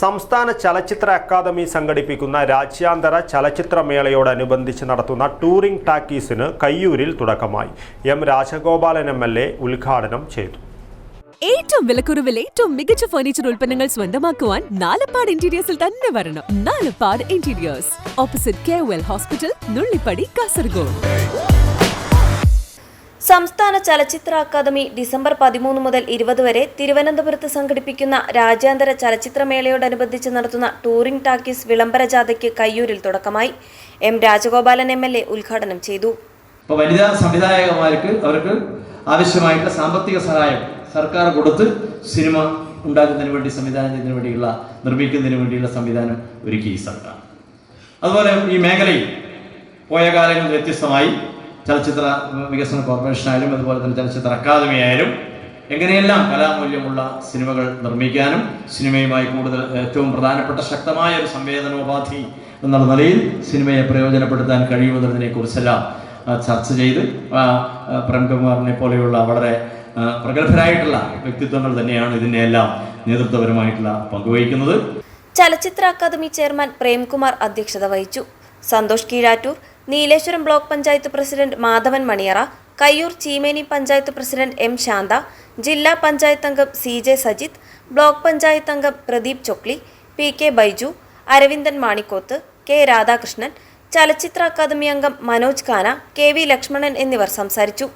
സംസ്ഥാന ചലച്ചിത്ര അക്കാദമി സംഘടിപ്പിക്കുന്ന രാജ്യാന്തര ചലച്ചിത്രമേളയോടനുബന്ധിച്ച് നടത്തുന്ന ടൂറിംഗ് ടാക്കീസിന് കയ്യൂരിൽ തുടക്കമായി. M Rajagopalan M L A ഉദ്ഘാടനം ചെയ്തു. ഏറ്റവും വിലക്കുറവിൽ ഏറ്റവും മികച്ച ഫർണിച്ചർ ഉൽപ്പന്നങ്ങൾ സ്വന്തമാക്കുവാൻ നാലപ്പാട് ഇന്റീരിയേഴ്സിൽ തന്നെ വരണം. Nalappad interiors opposite K hospital Nullippady Kasaragod സംസ്ഥാന ചലച്ചിത്ര അക്കാദമി ഡിസംബർ പതിമൂന്ന് മുതൽ ഇരുപത് വരെ തിരുവനന്തപുരത്ത് സംഘടിപ്പിക്കുന്ന രാജ്യാന്തര ചലച്ചിത്രമേളയോടനുബന്ധിച്ച് നടത്തുന്ന ടൂറിംഗ് ടാക്കീസ് വിളംബര ജാഥയ്ക്ക് കയ്യൂരിൽ തുടക്കമായി. M Rajagopalan M L A ഉദ്ഘാടനം ചെയ്തു. വനിതാ സംവിധായകന്മാർക്ക് അവർക്ക് ആവശ്യമായിട്ടുള്ള സാമ്പത്തിക സഹായം സർക്കാർ കൊടുത്ത് സിനിമ ഉണ്ടാക്കുന്നതിന് വേണ്ടി സംവിധാനം ചെയ്യുന്നതിന് വേണ്ടിയുള്ള നിർമ്മിക്കുന്നതിന് വേണ്ടിയുള്ള സംവിധാനം ഒരുക്കി ഈ സർക്കാർ. അതുപോലെ ഈ മേഖലയിൽ പോയ കാലങ്ങളിൽ വ്യത്യസ്തമായി ചലച്ചിത്ര വികസന കോർപ്പറേഷൻ ആയാലും അതുപോലെ തന്നെ ചലച്ചിത്ര അക്കാദമി ആയാലും എങ്ങനെയെല്ലാം കലാമൂല്യമുള്ള സിനിമകൾ നിർമ്മിക്കാനും സിനിമയുമായി കൂടുതൽ ഏറ്റവും പ്രധാനപ്പെട്ട ശക്തമായ ഒരു സംവേദനോപാധി എന്നുള്ള നിലയിൽ സിനിമയെ പ്രയോജനപ്പെടുത്താൻ കഴിയുമെന്നതിനെ കുറിച്ചെല്ലാം ചർച്ച ചെയ്ത് പ്രേംകുമാറിനെ പോലെയുള്ള വളരെ പ്രഗത്ഭരായിട്ടുള്ള വ്യക്തിത്വങ്ങൾ തന്നെയാണ് ഇതിനെല്ലാം നേതൃത്വപരമായിട്ടുള്ള പങ്കുവഹിക്കുന്നത്. ചലച്ചിത്ര അക്കാദമി ചെയർമാൻ പ്രേംകുമാർ അധ്യക്ഷത വഹിച്ചു. Santhosh Keezhattoor Nileshwaram block panchayat president Madhavan Maniyara Kayyur Cheemeni panchayat president M Shantha ജില്ലാ പഞ്ചായത്ത് അംഗം C J Sajith block panchayat അംഗം Pradeep Chokli P K Baiju Aravindan Manikoth K Radhakrishnan ചലച്ചിത്ര അക്കാദമി അംഗം മനോജ് ഖാന K V Lakshmanan എന്നിവർ സംസാരിച്ചു.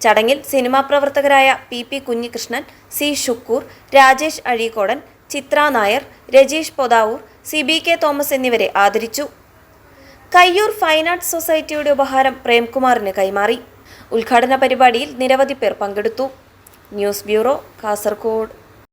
ചടങ്ങിൽ cinema പ്രവർത്തകരായ P P Kunhikrishnan C Shukkur Rajesh Azhikodan Chitra Nair Rajeesh Pothavoor C B K Thomas എന്നിവരെ ആദരിച്ചു. Kayyur fine arts സൊസൈറ്റിയുടെ ഉപഹാരം പ്രേംകുമാറിന് കൈമാറി. ഉദ്ഘാടന പരിപാടിയിൽ നിരവധി പേർ പങ്കെടുത്തു. News bureau Kasaragod.